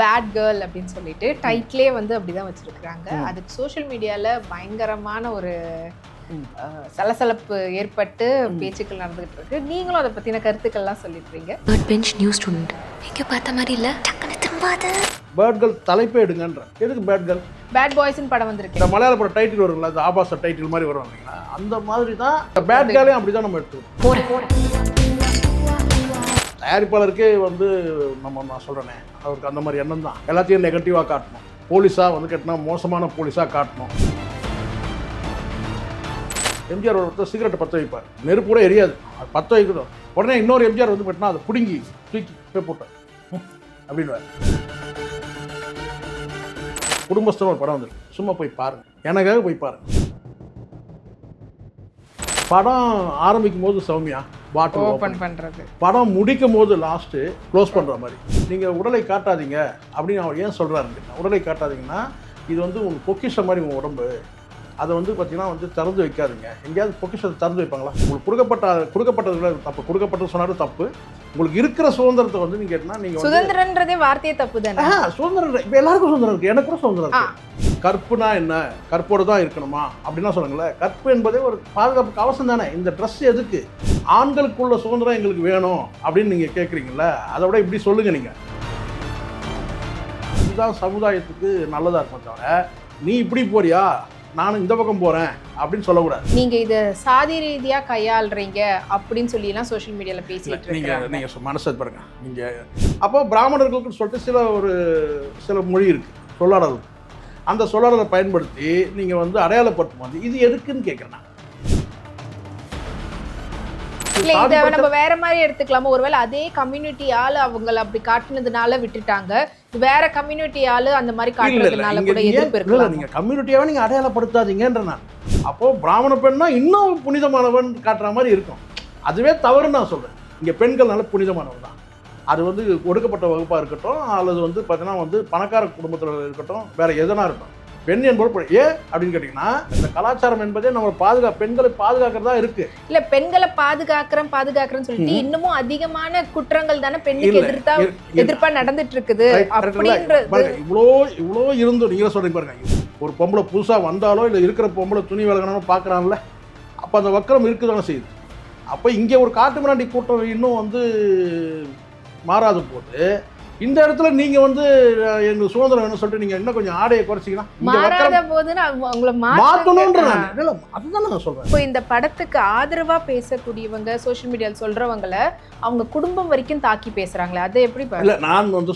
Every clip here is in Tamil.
பேட் கேர்ள் அப்படின்னு சொல்லிட்டு டைட்டிலே வந்து அப்படிதான் வச்சிருக்கிறாங்க. அதுக்கு சோஷியல் மீடியால பயங்கரமான ஒரு சலசலப்பு ஏற்பட்டு பேச்சுக்கள் நடந்துகிட்டு இருக்கு. நீங்களும் அதை பத்தின கருத்துக்கள்லாம் சொல்லிருக்கீங்க தேர்ட் பெஞ்ச் நியூ ஸ்டூடெண்ட் எங்கே பார்த்த மாதிரி இல்லை? டக்குன்னு திரும்பாத. பேட்கள் தலைப்பே எடுங்கன்ற. எதுக்கு பேட்கள் பேட் பாய்ஸ்னு படம் வந்திருக்கு. இந்த மலையாள படம் டைட்டில் வரும்ல இந்த ஆபாச டைட்டில் மாதிரி வரும் அந்த மாதிரி தான் பேட் கேர்லையும் அப்படி தான் நம்ம எடுத்துக்கணும். தயாரிப்பாளருக்கே வந்து நம்ம நான் சொல்கிறேனே அவருக்கு அந்த மாதிரி எண்ணம் தான். எல்லாத்தையும் நெகட்டிவாக காட்டணும். போலீஸாக வந்து கேட்டினா மோசமான போலீஸாக காட்டணும். எம்ஜிஆர் ஒருத்தர் சிகரெட்டை பற்ற வைப்பார். நெருப்பு கூட எரியாது. அது பற்ற வைக்கணும். உடனே இன்னொரு எம்ஜிஆர் வந்து பட்டினா அதை பிடுங்கி தூக்கி போய் போட்டார். அப்படின்வார் குடும்பஸ்தன் ஒரு படம் வந்துருக்கு. சும்மா போய் பாருங்க. எனக்காக போய் பாருங்க. படம் ஆரம்பிக்கும் போது சௌமியா பாட்டில் ஓபன் பண்றது. படம் முடிக்கும் போது லாஸ்ட்டு க்ளோஸ் பண்ணுற மாதிரி. நீங்கள் உடலை காட்டாதீங்க அப்படின்னு அவர் ஏன் சொல்கிறாரு உடலை காட்டாதீங்கன்னா இது வந்து உங்கள் பொக்கிஷம் மாதிரி உங்கள் உடம்பு. அதை வந்து பார்த்தீங்கன்னா வந்து திறந்து வைக்காதீங்க. எங்கேயாவது பொக்கிஷத்தை திறந்து வைப்பாங்களா? உங்களுக்கு கொடுக்கப்பட்ட கொடுக்கப்பட்டதுல தப்பு. கொடுக்கப்பட்டது சொன்னாலும் தப்பு. உங்களுக்கு இருக்கிற சுதந்திரத்தை வந்து நீங்கள் கேட்டால் நீங்கள் வந்து சுதந்திரன்றதே வார்த்தையே தப்பு தானே சுதந்திரம். இப்போ எல்லாருக்கும் சுதந்திரம் இருக்குது எனக்கு கூட சுதந்திரம் இருக்கு. கற்புனா என்ன? கற்போடு தான் இருக்கணுமா? அப்படின்னா சொல்லுங்களேன். கற்பு என்பதே ஒரு பாதுகாப்பு கவசம் தானே? இந்த ட்ரெஸ் எதுக்கு? ஆண்களுக்குள்ள சுதந்திரம் எங்களுக்கு வேணும் அப்படின்னு நீங்கள் கேட்குறீங்கல்ல அதை விட இப்படி சொல்லுங்க நீங்கள் இதுதான் சமுதாயத்துக்கு நல்லதாக இருக்கும் தவிர நீ இப்படி போறியா? நானும் இந்த பக்கம் போகிறேன் அப்படின்னு சொல்லக்கூடாது நீங்க இத சாதி ரீதியா கையாளுறீங்க அப்படின்னு சொல்லி எல்லாம் சோஷியல் மீடியால பேசிட்டு நீங்கள் நீங்கள் மனசு பாருங்க நீங்கள் அப்போ பிராமணர்களுக்குன்னு சொல்லிட்டு சில ஒரு சில மொழி இருக்குது சொல்லாடல். அந்த சொல்லாடலை பயன்படுத்தி நீங்கள் வந்து அடையாளப்படுத்தும் போது இது எதுக்குன்னு கேட்குறேன். இல்ல இத நம்ம வேற மாதிரி எடுத்துக்கலாமா? ஒருவேளை அதே கம்யூனிட்டி ஆளு அவங்கள அப்படி காட்டுனதுனால விட்டுட்டாங்க. வேற கம்யூனிட்டி ஆளு அந்த மாதிரி காட்டுறதுனால கூட எதிர்ப்பு இருக்கலாம் நீங்க கம்யூனிட்டியாவே நீங்க அடையாளப்படுத்தாதீங்கன்ற நான். அப்போ பிராமண பெண்ணா இன்னும் புனிதமானவன் காட்டுற மாதிரி இருக்கும். அதுவே தவறுன்னு நான் சொல்றேன். இங்க பெண்கள் நல்ல புனிதமானவன் தான். அது வந்து ஒடுக்கப்பட்ட வகுப்பா இருக்கட்டும் அல்லது வந்து பார்த்தீங்கன்னா வந்து பணக்கார குடும்பத்தில் இருக்கட்டும் வேற எதனா இருக்கட்டும். பெண் என்பது ஏன் அப்படின்னு கேட்டிங்கன்னா இந்த கலாச்சாரம் என்பதே நம்ம பாதுகா பெண்களை பாதுகாக்கிறதா இருக்கு. இல்ல பெண்களை பாதுகாக்கிறேன் பாதுகாக்கிறேன்னு சொல்லிட்டு இன்னமும் அதிகமான குற்றங்கள் தானே பெண்ணுக்கு எதிர்த்தா எதிர்ப்பா நடந்துட்டு இருக்குது இவ்வளோ இவ்வளோ இருந்தும் நீங்களே சொல்றீங்க பாருங்க. ஒரு பொம்பளை புதுசாக வந்தாலோ இல்லை இருக்கிற பொம்பளை துணி விலகணும்னு பார்க்குறான்ல அப்போ அந்த வக்கரம் இருக்குதானே செய்யுது. அப்போ இங்கே ஒரு காட்டு மிராண்டி கூட்டம் இன்னும் வந்து மாறாத போது இந்த இடத்துல நீங்க வந்து எங்களுக்கு சுதந்திரம் வேணும்னு சொல்லிட்டு நீங்க இன்னும் கொஞ்சம் ஆடையை வக்கரம் மாறாத போது அவங்கள மாற்றணும்ன்ற அதுதான் நான் சொல்றேன். இப்போ இந்த படத்துக்கு ஆதரவா பேசக்கூடியவங்க சோஷியல் மீடியால சொல்றவங்கள அவங்க குடும்பம் வரைக்கும் தாக்கி பேசுறாங்களே அதை எப்படி இல்லை நான் வந்து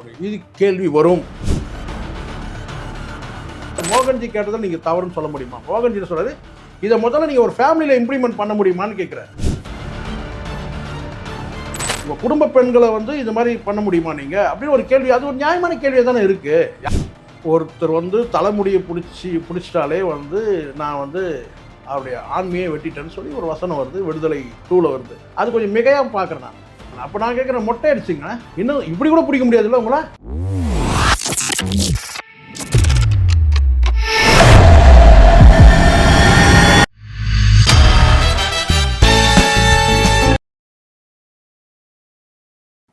ஒரு இது கேள்வி வரும். மோகன்ஜி கேட்டதை நீங்கள் தவறுன்னு சொல்ல முடியுமா? மோகன்ஜி சொல்றது இதை முதல்ல நீங்கள் ஒரு ஃபேமிலியில் இம்ப்ளிமெண்ட் பண்ண முடியுமான்னு கேட்குறேன் உங்கள் குடும்ப பெண்களை வந்து இது மாதிரி பண்ண முடியுமா நீங்கள் அப்படின்னு ஒரு கேள்வி. அது ஒரு நியாயமான கேள்வியாக தானே இருக்குது ஒருத்தர் வந்து தலைமுடியை பிடிச்சி பிடிச்சிட்டாலே வந்து நான் வந்து அவருடைய ஆண்மையை வெட்டிட்டேன்னு சொல்லி ஒரு வசனம் வருது விடுதலை டூவில் வருது. அது கொஞ்சம் மிகையாக பார்க்குறேன் நான். அப்போ நான் கேட்குறேன் மொட்டை அடிச்சிங்க இன்னும் இப்படி கூட பிடிக்க முடியாதுல்ல உங்களா?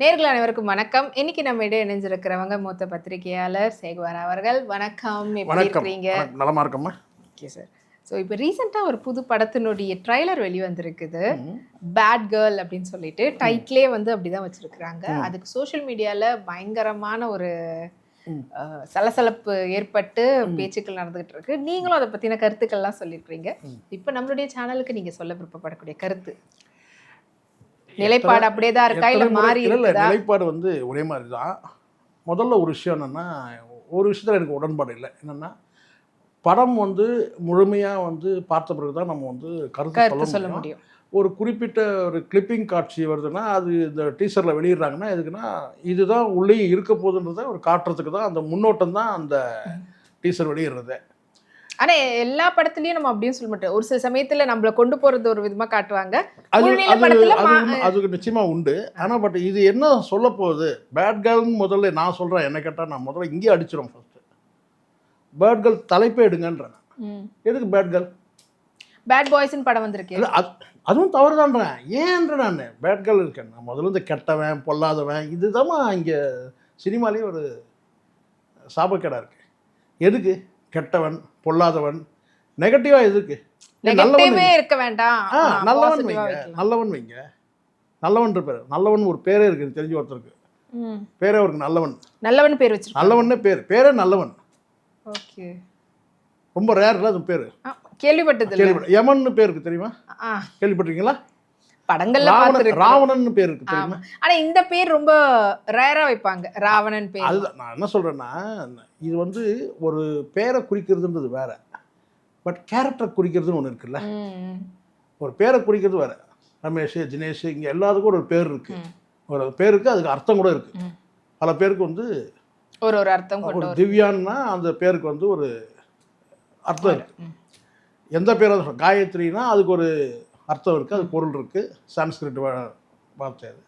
நேர்கள் அனைவருக்கும் வணக்கம். இன்னைக்கு நம்ம இடையே இணைஞ்சிருக்கிறவங்க மூத்த பத்திரிகையாளர் சேகுவார் அவர்கள். வணக்கம். எப்படி இருக்கிறீங்க. நலமா இருக்கம்மா? ஓகே சார் ஸோ இப்போ ரீசெண்டாக ஒரு புது படத்தினுடைய ட்ரைலர் வெளிவந்திருக்குது. பேட் கேர்ள் அப்படின்னு சொல்லிட்டு டைட்டிலே வந்து அப்படிதான் வச்சிருக்கிறாங்க. அதுக்கு சோஷியல் மீடியால பயங்கரமான ஒரு சலசலப்பு ஏற்பட்டு பேச்சுக்கள் நடந்துகிட்டு இருக்கு. நீங்களும் அதை பத்தின கருத்துக்கள்லாம் சொல்லியிருக்கிறீங்க. இப்போ நம்மளுடைய சேனலுக்கு நீங்க சொல்ல விருப்பப்படக்கூடிய கருத்து? நிலைப்பாடு அப்படியே தான் இருக்கா? இல்ல முறை- நிலைப்பாடு வந்து ஒரே மாதிரி தான். முதல்ல ஒரு விஷயம் என்னன்னா ஒரு விஷயத்தில் எனக்கு உடன்பாடு இல்லை. என்னன்னா படம் வந்து முழுமையாக வந்து பார்த்த பிறகு தான் நம்ம வந்து கருத்து சொல்ல முடியும். ஒரு குறிப்பிட்ட ஒரு கிளிப்பிங் காட்சி வருதுன்னா அது இந்த டீசரில் வெளியிடுறாங்கன்னா எதுக்குன்னா இதுதான் உள்ளேயும் இருக்க போகுதுன்றத ஒரு காட்டுறதுக்கு தான் அந்த முன்னோட்டம் தான் அந்த டீசர் வெளியிடுறது. ஆனா எல்லா படத்துலயும் நம்ம அப்படியும் சொல்ல மாட்டோம். ஒரு சில சமயத்துல நம்மள கொண்டு போறது ஒரு விதமா காட்டுவாங்க. அது முழுநீள அது படத்துல அது மா- உண்மை- அது நிச்சயமா உண்டு. ஆனா பட் இது என்ன சொல்ல போகுது? பேட் கேர்ள்னு முதல்ல நான் சொல்றேன். என்ன கேட்டா நான் முதல்ல இங்கே அடிச்சிடும் ஃபர்ஸ்ட் பேட் கேர்ள் தலைப்பே எடுங்கன்றேன். எதுக்கு பேட் கேர்ள் பேட் பாய்ஸ்னு படம் வந்திருக்கு. இல்ல, அது அதுவும் தவறுதான்றேன். ஏன்ற நான்? பேட் கேர்ள் இருக்கேன். நான் முதல்ல இந்த கெட்டவன் பொல்லாதவன். இதுதாம்மா இங்கே சினிமாலேயே ஒரு சாபக்கேடா இருக்கு. எதுக்கு? கெட்டவன் பொல்லாதவன். நெகட்டிவாக எதுக்கு நல்லவன் நெகட்டிவே இருக்க வேண்டாம். ஆ நல்லவன் வைங்க. நல்லவன் வைங்க. நல்லவன் பேர். நல்லவன் ஒரு பேரே இருக்குது தெரிஞ்ச ஒருத்தருக்கு. பேரே அவருக்கு நல்லவன். நல்லவன் பேர் வச்சிருக்கோம் நல்லவன்னே பேர். பேரே நல்லவன். ஓகே. ரொம்ப ரேர்ல அது பேர். கேள்விப்பட்டது கேள்விப்பட்ட யமன்னு பேர் இருக்கு தெரியுமா? கேள்விப்பட்டிருக்கீங்களா? படங்கள்ல ராவணன் பேர் இருக்கு ஆனா இந்த பேர் ரொம்ப ரேரா வைப்பாங்க. ராவணன் பேர். அதுதான் நான் என்ன சொல்றேன்னா இது வந்து ஒரு பேரை குறிக்கிறதுன்றது வேற. பட் கேரக்டர் குறிக்கிறதுன்னு ஒன்று இருக்குல்ல? ஒரு பேரை குறிக்கிறது வேற. ரமேஷ் தினேஷ் இங்கே எல்லாத்துக்கும் ஒரு பேர் இருக்கு. ஒரு பேருக்கு அதுக்கு அர்த்தம் கூட இருக்கு. பல பேருக்கு வந்து ஒரு ஒரு அர்த்தம் ஒரு திவ்யான்னா அந்த பேருக்கு வந்து ஒரு அர்த்தம் இருக்கு. எந்த பேரை காயத்ரினா அதுக்கு ஒரு அர்த்தம் இருக்குது அது பொருள் இருக்குது சான்ஸ்கிரிட் வார்த்தை அது.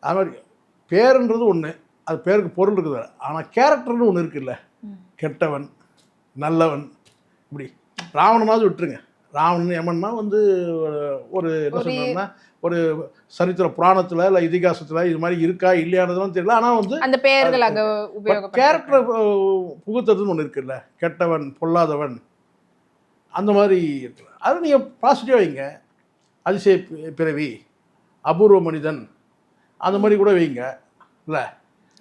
அது மாதிரி பேருன்றது ஒன்று அது பேருக்கு பொருள் இருக்குது ஆனால் கேரக்டர்னு ஒன்று இருக்குல்ல. கெட்டவன் நல்லவன் இப்படி. ராவணனாவது விட்டுருங்க. ராவணன் யமன்னா வந்து ஒரு- என்ன சொல்றேன்னா ஒரு சரித்திர புராணத்தில் இல்லை இதிகாசத்தில் இது மாதிரி இருக்கா இல்லையானதுலாம் தெரியல. ஆனால் வந்து அந்த பெயர்கள் அங்க கேரக்டர் புகுத்துறதுன்னு ஒன்று இருக்குல்ல. கெட்டவன் பொல்லாதவன் அந்த மாதிரி இருக்குல்ல. அது நீங்கள் பாசிட்டிவாக வைங்க. அதிசய பிறவி அபூர்வ மனிதன் அந்த மாதிரி கூட வைங்க. இல்லை?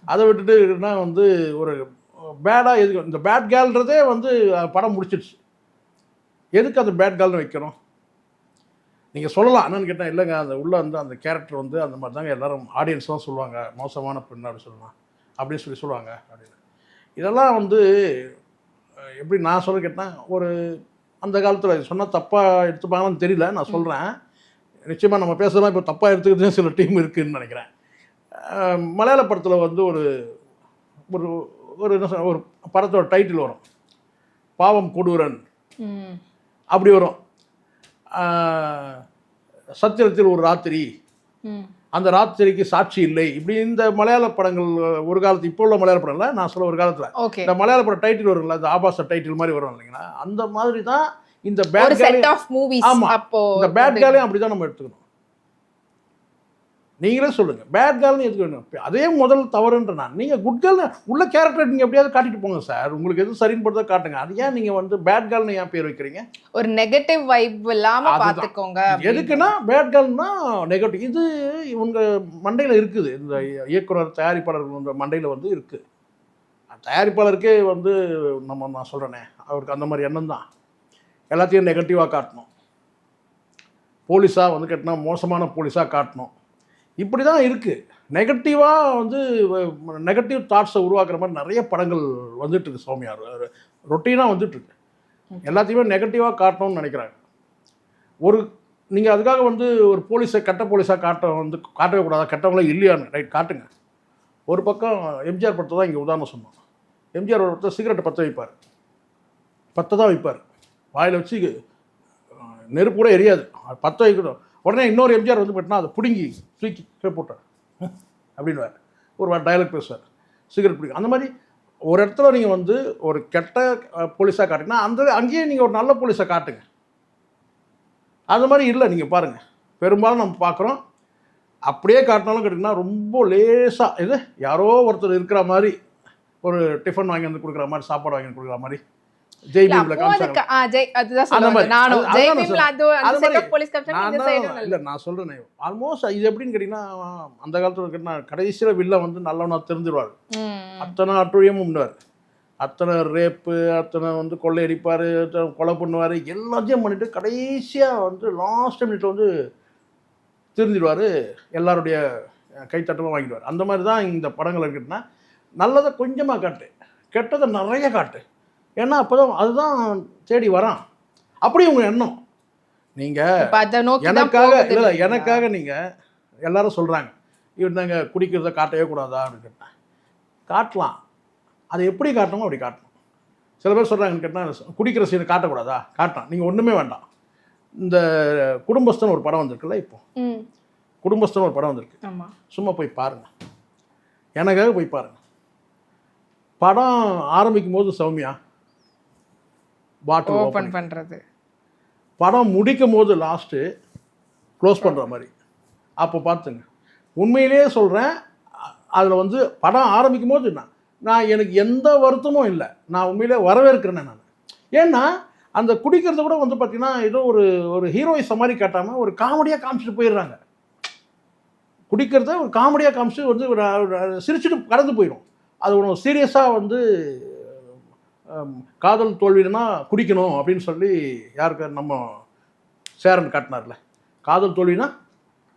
அதை விட்டுட்டுனா வந்து ஒரு பேடாக எதுக்கு இந்த பேட் கேல்ன்றதே வந்து படம் முடிச்சிடுச்சு எதுக்கு அந்த பேட் கேல்னு வைக்கணும்? நீங்கள் சொல்லலாம். என்னன்னு கேட்டால் இல்லைங்க. அந்த உள்ளே வந்து அந்த கேரக்டர் வந்து அந்த மாதிரி தாங்க எல்லாரும் ஆடியன்ஸ் தான் சொல்லுவாங்க. மோசமான பெண் அப்படின்னு சொல்லலாம். அப்படின்னு சொல்லி சொல்லுவாங்க. அப்படின்னு. இதெல்லாம் வந்து எப்படி நான் சொல்ல கேட்டேன் ஒரு அந்த காலத்தில் சொன்னால் தப்பாக எடுத்துப்பாங்கன்னு தெரியல. நான் சொல்கிறேன் நிச்சயமாக நம்ம பேசுகிறோம் இப்போ தப்பாக எடுத்துக்கிட்டு சில டீம் இருக்குதுன்னு நினைக்கிறேன். மலையாள படத்தில் வந்து ஒரு ஒரு ஒரு என்ன சொல்ற ஒரு படத்தோட டைட்டில் வரும். பாவம் கொடூரன். அப்படி வரும். சத்திரத்தில் ஒரு ராத்திரி. அந்த ராத்திரிக்கு சாட்சி இல்லை. இப்படி இந்த மலையாள படங்கள் ஒரு காலத்து இப்போ உள்ள மலையாள படம்ல நான் சொல்ல ஒரு காலத்தில் இந்த மலையாள படம் டைட்டில் வரும்ல இந்த ஆபாச டைட்டில் மாதிரி வரும் இல்லைங்களா? அந்த மாதிரி தான் இந்த பேட் செட் ஆஃப் மூவிஸ். அப்போ இந்த பேட் கேலையும் அப்படி தான் நம்ம எடுத்துக்கணும். நீங்களே சொல்லுங்க. பேட் கேர்ள்னு எதுக்கு வேணும் அதே முதல் தவறுன்ற நான். நீங்கள் குட் கேர்ள் உள்ள கேரக்டர் நீங்கள் எப்படியாவது காட்டிட்டு போங்க சார் உங்களுக்கு எது சரின்னு படுத்தா காட்டுங்க. அது ஏன் நீங்கள் வந்து பேட் கேர்ள்னு ஏன் பேர் வைக்கிறீங்க? ஒரு நெகட்டிவ் வைப் இல்லாம அதுதான். பாத்துக்கோங்க எதுக்குன்னா பேட் கேர்ள்னா நெகட்டிவ் இது இவங்க மண்டையில் இருக்குது. இந்த இயக்குனர் தயாரிப்பாளர்கள் மண்டையில் வந்து இருக்குது தயாரிப்பாளருக்கே வந்து நம்ம நான் சொல்கிறேனே அவருக்கு அந்த மாதிரி எண்ணம் தான். எல்லாத்தையும் நெகட்டிவாக காட்டணும். போலீஸாக வந்து கட்டினா மோசமான போலீஸாக காட்டணும். இப்படி தான் இருக்குது நெகட்டிவாக வந்து நெகட்டிவ் தாட்ஸை உருவாக்குற மாதிரி நிறைய படங்கள் வந்துட்டுருக்கு சௌமியார். ரொட்டீனாக வந்துட்டுருக்கு எல்லாத்தையுமே நெகட்டிவாக காட்டணும்னு நினைக்கிறாங்க. ஒரு நீங்கள் அதுக்காக வந்து ஒரு போலீஸை கெட்ட போலீஸாக காட்ட வந்து காட்டவே கூடாதா? கெட்டவங்களே இல்லையான்னு. ரைட் காட்டுங்க. ஒரு பக்கம் எம்ஜிஆர் படத்தை தான் இங்கே உதாரணம் சொன்னோம். எம்ஜிஆர் ஒரு படத்தை சிகரெட்டை பற்ற வைப்பார். பற்ற தான் வைப்பார். வாயில் வச்சு நெருப்பு கூட எரியாது. அது பற்ற வைக்கணும் உடனே இன்னொரு எம்ஜிஆர் வந்து போயிட்டுனா அதை பிடுங்கி தூக்கி போட்டார் அப்படின்வார் ஒரு டயலாக் பேசுவார். சிகரெட் பிடிக்கும் அந்த மாதிரி ஒரு இடத்துல நீங்கள் வந்து ஒரு கெட்ட போலீஸாக காட்டிங்கன்னா அந்த அங்கேயே நீங்கள் ஒரு நல்ல போலீஸாக காட்டுங்க. அது மாதிரி இல்லை நீங்கள் பாருங்கள் பெரும்பாலும் நம்ம பார்க்குறோம் அப்படியே காட்டினாலும் கேட்டிங்கன்னா ரொம்ப லேசாக இது யாரோ ஒருத்தர் இருக்கிற மாதிரி ஒரு டிஃபன் வாங்கி வந்து கொடுக்குற மாதிரி சாப்பாடு வாங்கி வந்து கொடுக்குற மாதிரி. நான் சொல்கிறேன் ஆல்மோஸ்ட் இது எப்படின்னு கேட்டிங்கன்னா அந்த காலத்தில் கடைசியில் வில்ல வந்து நல்லவனா தெரிஞ்சிருவார். அத்தனை அட்டுழியமும் அத்தனை ரேப்பு அத்தனை வந்து கொள்ளையடிப்பார் கொலை பண்ணுவார் எல்லாத்தையும் பண்ணிட்டு கடைசியாக வந்து லாஸ்ட் மினிட்ல வந்து திருந்திடுவார் எல்லாருடைய கைத்தட்டமாக வாங்கிடுவார். அந்த மாதிரி தான் இந்த படங்கள் இருக்குன்னா நல்லதை கொஞ்சமாக காட்டு. கெட்டதை நிறைய காட்டு. ஏன்னா அப்போ தான் அதுதான் தேடி வரான். அப்படி உங்கள் எண்ணம். நீங்கள் எனக்காக இல்லை? எனக்காக நீங்கள் எல்லாரும் சொல்கிறாங்க நாங்கள் குடிக்கிறத காட்டவே கூடாதா அப்படின்னு கேட்டேன். காட்டலாம். அதை எப்படி காட்டணுமோ அப்படி காட்டணும். சில பேர் சொல்கிறாங்கன்னு கேட்டால் குடிக்கிற சீனை காட்டக்கூடாதா? காட்டலாம். நீங்கள் ஒன்றுமே வேண்டாம். இந்த குடும்பஸ்தன் ஒரு படம் வந்திருக்குல்ல இப்போ? குடும்பஸ்தன் ஒரு படம் வந்திருக்கு. சும்மா போய் பாருங்கள் எனக்காக போய் பாருங்கள் படம் ஆரம்பிக்கும் போது சௌமியா பாட்டில் ஓப்பன் பண்றது. படம் முடிக்கும் போது லாஸ்ட்டு க்ளோஸ் பண்ணுற மாதிரி. அப்போ பார்த்துங்க. உண்மையிலேயே சொல்கிறேன் அதில் வந்து படம் ஆரம்பிக்கும் போது நான் நான் எனக்கு எந்த வருத்தமும் இல்லை. நான் உண்மையிலே வரவேற்கிறேன் நான். ஏன்னா அந்த குடிக்கிறத கூட வந்து பார்த்தீங்கன்னா ஏதோ ஒரு ஒரு ஹீரோயிசம் மாதிரி காட்டாமல் ஒரு காமெடியாக காமிச்சிட்டு போயிடுறாங்க. குடிக்கிறத ஒரு காமெடியாக காமிச்சு வந்து ஒரு சிரிச்சுட்டு கடந்து போயிடும். அது ஒன்று சீரியஸாக வந்து காதல் தோல்வினா குடிக்கணும் அப்படின்னு சொல்லி யாருக்கு நம்ம சேரன் காட்டினார்ல. காதல் தோல்வினா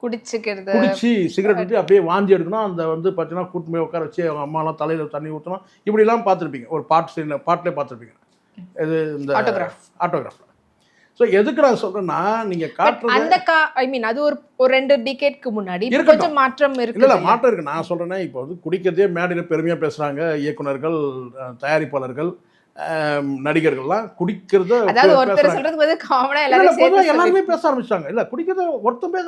குடிச்சுக்கிறது. குடிச்சு சிகரெட் விட்டு அப்படியே வாந்தி எடுக்கணும். அந்த வந்து பார்த்தீங்கன்னா கூட்டு உட்கார வச்சு அவங்க அம்மாலாம் தலையில் தண்ணி ஊற்றணும் இப்படிலாம் பார்த்துருப்பீங்க. ஒரு பாட்டு சீனில் பாட்டிலே பார்த்துருப்பீங்க. இது இந்த. ஆட்டோகிராஃப் ஸோ எதுக்கு நான் சொல்கிறேன்னா நீங்கள் காட்டுறது அந்த கா ஐ மீன் அது ஒரு ஒரு ரெண்டு டிகேட்க்கு முன்னாடி இருக்கட்டும். கொஞ்சம் மாற்றம் இருக்கு இல்லை மாற்றம் இருக்கு. நான் சொல்கிறேன்னா இப்போ வந்து குடிக்கிறதே மேடையில் பெருமையாக பேசுகிறாங்க இயக்குனர்கள் அஹ், தயாரிப்பாளர்கள். நடிகர்கள்லாம் குடிக்கிறத எல்லாரும் பேச ஆரம்பிச்சாங்க இல்லை குடிக்கிறத ஒருத்தன் பேச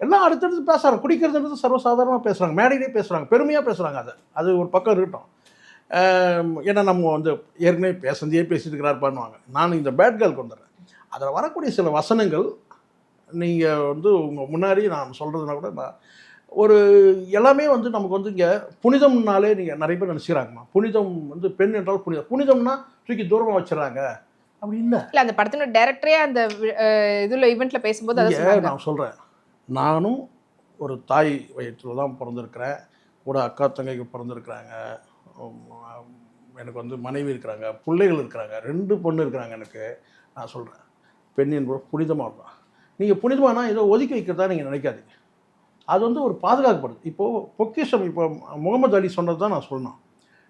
எல்லாம் அடுத்தடுத்து பேசுறாங்க குடிக்கிறதுன்றது சர்வசாதாரணமாக பேசுகிறாங்க மேடையிலே பேசுகிறாங்க பெருமையாக பேசுகிறாங்க அதை. அது ஒரு பக்கம் இருக்கட்டும். ஏன்னா நம்ம வந்து ஏற்கனவே பேசுனதே பேசிட்டு இருக்கிறார் பண்ணுவாங்க நான் இந்த பேட் கேர்ளுக்கு வந்துடுறேன். அதில் வரக்கூடிய சில வசனங்கள் நீங்கள் வந்து உங்கள் முன்னாடி நான் சொல்கிறதுனா கூட நான் ஒரு எல்லாமே வந்து நமக்கு வந்து இங்கே புனிதம்னாலே நீங்கள் நிறைய பேர் நினச்சிக்கிறாங்கம்மா. புனிதம் வந்து பெண் என்றால் புனிதம். புனிதம்னா தூக்கி தூரமாக வச்சிடறாங்க. அப்படி இல்லை. இல்ல அந்த படத்தினோட டைரக்டரே அந்த இதுல ஈவெண்ட்ல பேசும்போது அதை நான் சொல்கிறேன் நானும் ஒரு தாய் வயிற்றில் தான் பிறந்திருக்கிறேன். கூட அக்கா தங்கைக்கு பிறந்திருக்கிறாங்க. எனக்கு வந்து மனைவி இருக்கிறாங்க. பிள்ளைகள் இருக்கிறாங்க. ரெண்டு பொண்ணு இருக்கிறாங்க எனக்கு. நான் சொல்கிறேன் பெண் என்பது புனிதமாக தான். நீங்கள் புனிதமானா ஏதோ ஒதுக்கி வைக்கிறதா நீங்கள் நினைக்காதீங்க. அது வந்து ஒரு பாதுகாக்கப்படுது. இப்போது பொக்கிஷம் இப்போ முகமது அலி சொன்னது தான் நான் சொல்லணும்.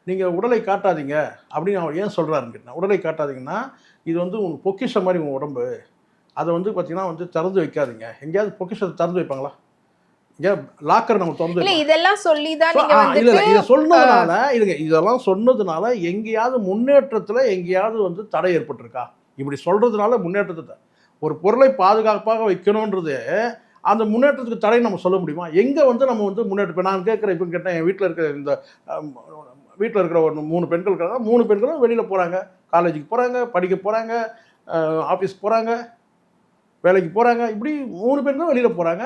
நீங்கள் உடலை காட்டாதீங்க அப்படின்னு அவர் ஏன் சொல்கிறாருன்னு கேட்டேன் உடலை காட்டாதீங்கன்னா இது வந்து உங்கள் பொக்கிஷம் மாதிரி உங்கள் உடம்பு. அதை வந்து பார்த்தீங்கன்னா வந்து திறந்து வைக்காதீங்க. எங்கேயாவது பொக்கிஷத்தை திறந்து வைப்பாங்களா? லாக்கர் நம்ம திறந்து. இதெல்லாம் சொல்லி தான் இல்ல, இதை சொன்னதுனால இதுங்க இதெல்லாம் சொன்னதுனால எங்கேயாவது முன்னேற்றத்தில் எங்கேயாவது வந்து தடை ஏற்பட்டிருக்கா? இப்படி சொல்றதுனால முன்னேற்றத்தை ஒரு பொருளை பாதுகாப்பாக வைக்கணுன்றது அந்த முன்னேற்றத்துக்கு தடை நம்ம சொல்ல முடியுமா? எங்கே வந்து நம்ம வந்து முன்னேற்றம் நான் கேட்குறேன் இப்போ கேட்டேன் என் வீட்டில் இருக்கிற இந்த வீட்டில் இருக்கிற ஒரு மூணு பெண்கள் இருக்காங்க மூணு பெண்களும் வெளியில் போகிறாங்க காலேஜுக்கு போகிறாங்க படிக்க போகிறாங்க ஆஃபீஸ் போகிறாங்க வேலைக்கு போகிறாங்க இப்படி மூணு பெண்களும் வெளியில் போகிறாங்க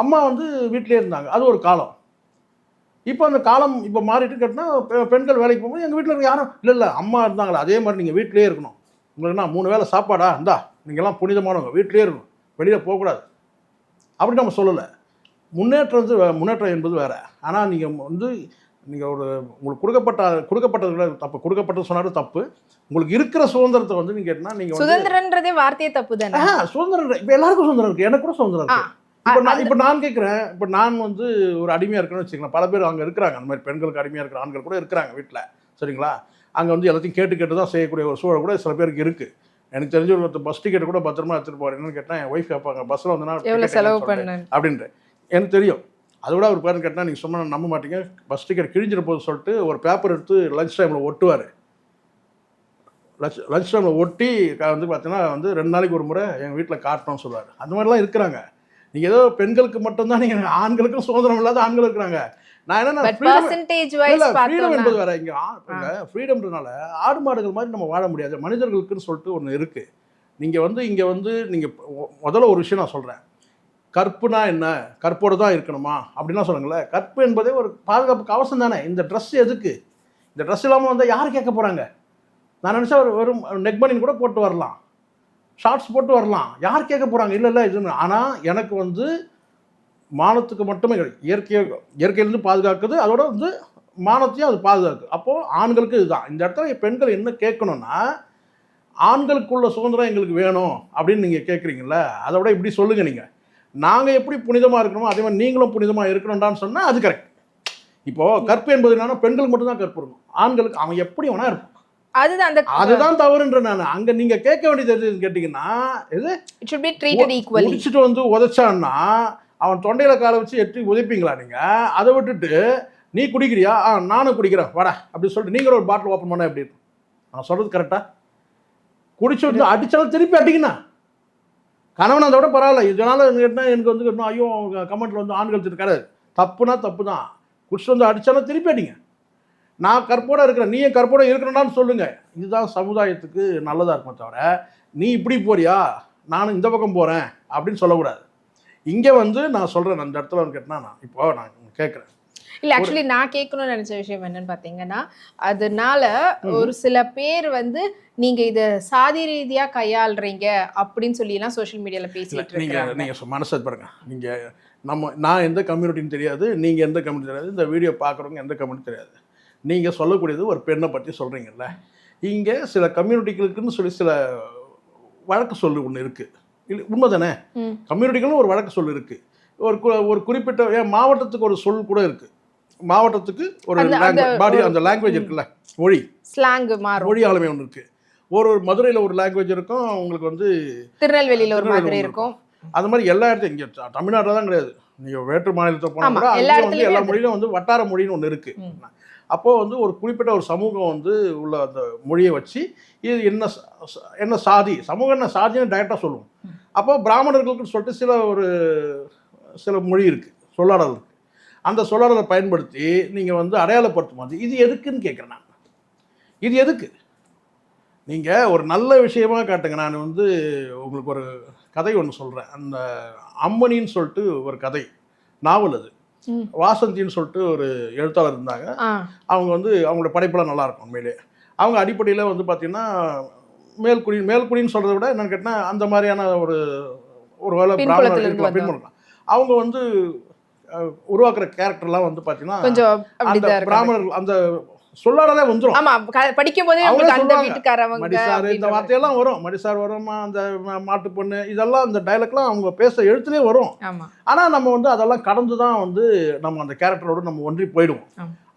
அம்மா வந்து வீட்டிலே இருந்தாங்க. அது ஒரு காலம். இப்போ அந்த காலம் இப்போ மாறிட்டு கேட்டால் பெண்கள் வேலைக்கு போகும்போது எங்கள் வீட்டில் இருக்க யாரும் இல்லை இல்லை அம்மா இருந்தாங்களா அதே மாதிரி நீங்கள் வீட்டிலே இருக்கணும். உங்களுக்கு என்ன மூணு வேளை சாப்பாடா? இருந்தா நீங்கள்லாம் புனிதமானவங்க வீட்டிலே இருக்கணும். வெளியில் போகக்கூடாது. அப்படி நம்ம சொல்லலை. முன்னேற்றம் வந்து முன்னேற்றம் என்பது வேறு. ஆனால் நீங்கள் வந்து நீங்கள் ஒரு உங்களுக்கு கொடுக்கப்பட்ட கொடுக்கப்பட்டது கூட தப்பு. கொடுக்கப்பட்டது சொன்னாலும் தப்பு. உங்களுக்கு இருக்கிற சுதந்திரத்தை வந்து நீங்கள் கேட்டினா நீங்கள் சுதந்திரன்றதே வார்த்தையே தப்பு தானே சுதந்திரம். இப்போ எல்லாருக்கும் சுதந்திரம் இருக்கு. எனக்கு கூட சுதந்திரம் இப்போ நான் இப்போ நான் கேட்குறேன் இப்போ நான் வந்து ஒரு அடிமையாக இருக்கேன்னு வச்சுக்கலாம் பல பேர் அங்கே இருக்கிறாங்க. அந்த மாதிரி பெண்களுக்கு அடிமையாக இருக்கிற ஆண்கள் கூட இருக்கிறாங்க வீட்டில் சரிங்களா? அங்கே வந்து எல்லாத்தையும் கேட்டு கேட்டு தான் செய்யக்கூடிய ஒரு சூழல் கூட சில பேருக்கு இருக்குது எனக்கு தெரிஞ்ச ஒரு பஸ் டிக்கெட் கூட பத்திரமா எடுத்துகிட்டு போகிறேன்னு கேட்டால் என் ஒய்ஃப் கேட்பாங்க பஸ்ஸில் வந்தனா எவ்வளவு செலவு பண்ண? அப்படின்ட்டு எனக்கு தெரியும். அதோட அவர் பேருன்னு கேட்டால் நீங்கள் சும்மா நம்ப மாட்டீங்க. பஸ் டிக்கெட் கிழிஞ்சிட போது சொல்லிட்டு ஒரு பேப்பர் எடுத்து லஞ்ச் டைமில் ஒட்டுவார். லஞ்ச் லஞ்ச் டைமில் ஒட்டி வந்து பார்த்தீங்கன்னா வந்து ரெண்டு நாளைக்கு ஒரு முறை எங்கள் வீட்டில் காட்டணும்னு சொல்லுவார். அந்த மாதிரிலாம் இருக்கிறாங்க. நீங்கள் ஏதோ பெண்களுக்கு மட்டும்தான் நீங்கள் ஆண்களுக்கும் சுதந்திரம் இல்லாத ஆண்கள் இருக்கிறாங்க. நான் என்ன பட் பர்சன்டேஜ் வைஸ் ஃப்ரீடம் என்பது வேற இங்கே ஃப்ரீடம்ன்றனால ஆடு மாடுகள் மாதிரி நம்ம வாழ முடியாது. மனிதர்களுக்குன்னு சொல்லிட்டு ஒன்று இருக்குது நீங்கள் வந்து இங்கே வந்து நீங்கள் முதல்ல ஒரு விஷயம் நான் சொல்கிறேன் கற்புனா என்ன? கற்போடு தான் இருக்கணுமா? அப்படின்லாம் சொல்லுங்களேன். கற்பு என்பதே ஒரு பாதுகாப்புக்கு அவசியம் தானே. இந்த ட்ரெஸ் எதுக்கு? இந்த ட்ரெஸ் இல்லாமல் வந்தால் யார் கேட்க போகிறாங்க நான் நினச்சா ஒரு வெறும் நெக் பனியன் கூட போட்டு வரலாம். ஷார்ட்ஸ் போட்டு வரலாம். யார் கேட்க போகிறாங்க இல்லை இல்லை இதுன்னு ஆனால் எனக்கு வந்து மானத்துக்கு மட்டுமே. இயற்கையை இயற்கையிலேருந்து பாதுகாக்குது அதோட வந்து மானத்தையும் அது பாதுகாக்கு அப்போது ஆண்களுக்கு இதுதான். இந்த இடத்துல பெண்கள் என்ன கேட்கணும்னா ஆண்களுக்குள்ள சுதந்திரம் எங்களுக்கு வேணும் அப்படின்னு நீங்கள் கேட்குறீங்கள அதை விட இப்படி சொல்லுங்கள் நீங்கள் நாங்கள் எப்படி புனிதமாக இருக்கணுமோ அதே மாதிரி நீங்களும் புனிதமாக இருக்கணும்டான்னு சொன்னால் அது கரெக்ட் இப்போது கற்பு என்பது என்னன்னா பெண்களுக்கு மட்டும்தான் கற்பு இருக்கும். ஆண்களுக்கு அவன் எப்படி வேணா இருப்பான். அதுதான் அந்த அதுதான் தவறுன்ற நான். அங்கே நீங்கள் கேட்க வேண்டியது எதுன்னு கேட்டிங்கன்னா எது? It should be treated equally. முடிச்சுட்டு வந்து உதைச்சான்னா அவன் தொண்டையில காலை வச்சு எட்டி உதைப்பீங்களா நீங்கள் அதை விட்டுட்டு நீ குடிக்கிறியா? ஆ நானும் குடிக்கிறேன். வாடா. அப்படின்னு சொல்லிட்டு நீங்களும் ஒரு பாட்டில் ஓப்பன் பண்ண எப்படி நான் சொல்கிறது கரெக்டாக குடிச்சு வந்து அடித்தாலும் திருப்பி அடிக்கணும் கணவன் அதை விட பரவாயில்ல. இதனால கேட்டால் எனக்கு வந்து இன்னும் ஐயோ அவங்க கமெண்ட்டில் வந்து ஆண்கள் இருக்காரு. தப்புனா தப்பு தான். குடிச்சு வந்து அடித்தாலும் திருப்பி அடிங்க. நான் கற்போட இருக்கிறேன். நீயும் கற்போட இருக்கணும்னு சொல்லுங்க. இதுதான் சமுதாயத்துக்கு நல்லதாக இருக்குமே தவிர நீ இப்படி போறியா? நானும் இந்த பக்கம் போகிறேன் அப்படின்னு சொல்லக்கூடாது. இங்கே வந்து நான் சொல்கிறேன் அந்த இடத்துல வந்து கேட்டினா நான் இப்போ நான் கேட்குறேன். இல்ல ஆக்சுவலி நான் கேட்கணும்னு நினைச்ச விஷயம் என்னன்னு பாத்தீங்கன்னா அதனால ஒரு சில பேர் வந்து நீங்க இத சாதி ரீதியா கையாளுறீங்க அப்படின்னு சொல்லி எல்லாம் சோஷியல் மீடியால இல்லை பேசிட்டு நீங்கள் நீங்கள் மனசை பாருங்க. நீங்கள் நம்ம நான் எந்த கம்யூனிட்டின்னு தெரியாது நீங்கள் எந்த கம்யூனிட்டி தெரியாது இந்த வீடியோ பார்க்குறவங்க எந்த கம்யூனிட்டி தெரியாது. நீங்கள் சொல்லக்கூடியது ஒரு பெண்ணை பற்றி சொல்கிறீங்கல்ல இங்கே சில கம்யூனிட்டிகளுக்குன்னு சொல்லி சில வழக்கு சொல்லு ஒன்று இருக்குது உண்மை தானே. கம்யூனிட்டிகளும் ஒரு வழக்கு சொல் இருக்குது ஒரு ஒரு குறிப்பிட்ட மாவட்டத்துக்கு ஒரு சொல் கூட இருக்குது மாவட்டத்துக்கு ஒரு பாடி அந்த லாங்குவேஜ் இருக்குல்ல? மொழி. ஸ்லாங் மொழி ஆளுமை ஒன்று இருக்குது ஒரு ஒரு மதுரையில் ஒரு லாங்குவேஜ் இருக்கும் உங்களுக்கு வந்து திருநெல்வேலியில ஒரு மாதிரி இருக்கும். அது மாதிரி எல்லா இடத்தையும் இங்கே தமிழ்நாட்டில் தான் கிடையாது. நீங்கள் வேற்று மாநிலத்தை போனால் எல்லா. மொழியிலும் வந்து வட்டார மொழின்னு ஒன்று இருக்குது. அப்போது வந்து ஒரு குறிப்பிட்ட ஒரு சமூகம் வந்து உள்ள அந்த மொழியை வச்சு இது என்ன என்ன சாதி சமூகம் என்ன சாதின்னு டைரெக்டாக சொல்லுவோம். அப்போ பிராமணர்களுக்குன்னு சொல்லிட்டு சில ஒரு சில மொழி இருக்குது சொல்லாடல் இருக்குது அந்த சொல்லாடலை பயன்படுத்தி நீங்கள் வந்து அடையாளப்படுத்தும் போது இது எதுக்குன்னு கேட்குறேன் நான். இது எதுக்கு? நீங்கள் ஒரு நல்ல விஷயமா காட்டுங்க. நான் வந்து உங்களுக்கு ஒரு கதை ஒன்று சொல்கிறேன் அந்த அம்மணின்னு சொல்லிட்டு ஒரு கதை நாவல் அது. வாசந்தின்னு சொல்லிட்டு ஒரு எழுத்தாளர் இருந்தாங்க. அவங்க வந்து அவங்களோட படைப்பெல்லாம் நல்லா இருக்கும் உண்மையிலே. அவங்க அடிப்படையில் வந்து பார்த்திங்கன்னா மேல்குடி மேல்குடின்னு சொல்கிறத விட என்னன்னு கேட்டால் அந்த மாதிரியான ஒரு ஒரு வேலை பிராமணர்கள் இருக்கலாம். அவங்க வந்து உருவாக்குற கேரக்டர்லாம் வந்து பார்த்தீங்கன்னா அந்த பிராமணர்கள் அந்த சொல்லாடலே வந்துடும் ஆமா படிக்கும் போதே அந்த. வீட்டுக்காரவங்க மடிசார் இந்த. வார்த்தையெல்லாம் வரும். மடிசார் வரும் அந்த மாட்டு பொண்ணு இதெல்லாம் அந்த டைலாக்லாம் அவங்க பேச எழுத்துலேயே வரும். ஆனால் நம்ம வந்து அதெல்லாம் கடந்து தான் வந்து நம்ம அந்த கேரக்டரோட நம்ம ஒன்றி போயிடுவோம்.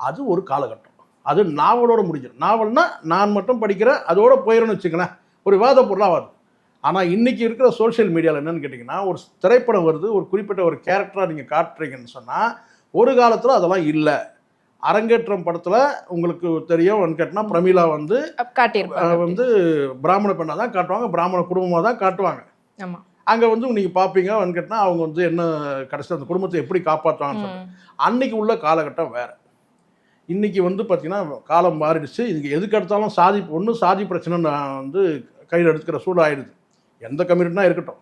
அது ஒரு காலகட்டம். அது நாவலோட முடிஞ்சிடும் நாவல்னா நான் மட்டும் படிக்கிறேன் அதோட போயிடும்னு வச்சுங்களேன் ஒரு விவாத பொருளாக வருது. ஆனால் இன்னைக்கு இருக்கிற சோஷியல் மீடியாவில் என்னன்னு கேட்டிங்கன்னா ஒரு திரைப்படம் வருது ஒரு குறிப்பிட்ட ஒரு கேரக்டராக நீங்கள் காட்டுறீங்கன்னு சொன்னால் ஒரு காலத்தில் அதெல்லாம் இல்லை. அரங்கேற்றம் படத்தில் உங்களுக்கு தெரியும். கேட்டினா பிரமீளா வந்து வந்து பிராமண பெண்ணாக தான் காட்டுவாங்க. பிராமண குடும்பமாக தான் காட்டுவாங்க. அங்கே வந்து நீங்கள் பார்ப்பீங்க வந்து கேட்டினா அவங்க வந்து என்ன கடைசியில் அந்த குடும்பத்தை எப்படி ம். அன்னைக்கு உள்ள காலகட்டம் வேற. இன்னைக்கு வந்து பார்த்தீங்கன்னா காலம் மாறிடுச்சு. இதுக்கு எதுக்கு எடுத்தாலும் சாதி ஒன்று சாதி பிரச்சனை நான் வந்து கையில் எடுத்துக்கிற சூடு ஆயிடுது எந்த கம்யூனிட்டினா இருக்கட்டும்.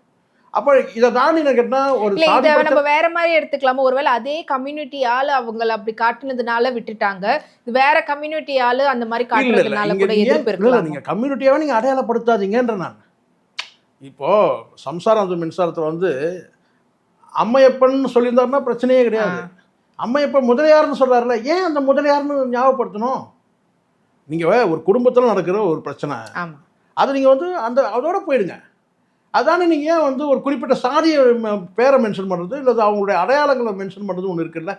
அப்போ இதை தாண்டி நான் கேட்டால் ஒரு இத நம்ம வேற மாதிரி எடுத்துக்கலாமா? ஒருவேளை அதே கம்யூனிட்டி ஆளு அவங்கள அப்படி காட்டுனதுனால விட்டுட்டாங்க. இது வேற கம்யூனிட்டி ஆளு அந்த மாதிரி இங்க கூட எதிர்ப்பு இருக்கலாம். நீங்க கம்யூனிட்டியாவே நீங்க அடையாளப்படுத்தாதீங்கன்ற நான். இப்போ சம்சாரம் மின்சாரத்துல வந்து அம்மையப்பன் சொல்லியிருந்தாருன்னா பிரச்சனையே கிடையாது. அம்மையப்பன் முதலியார்னு சொல்றாருல ஏன் அந்த முதலியார்னு ஞாபகப்படுத்தணும்? நீங்க ஒரு குடும்பத்துல நடக்கிற ஒரு பிரச்சனை. அது நீங்க வந்து அந்த அதோட போயிடுங்க. அதானே நீங்கள் ஏன் வந்து ஒரு குறிப்பிட்ட சாதியை ம- பேரை மென்ஷன் பண்ணுறது இல்லை அவங்களுடைய அடையாளங்களை மென்ஷன் பண்ணுறது ஒன்று இருக்குல்ல?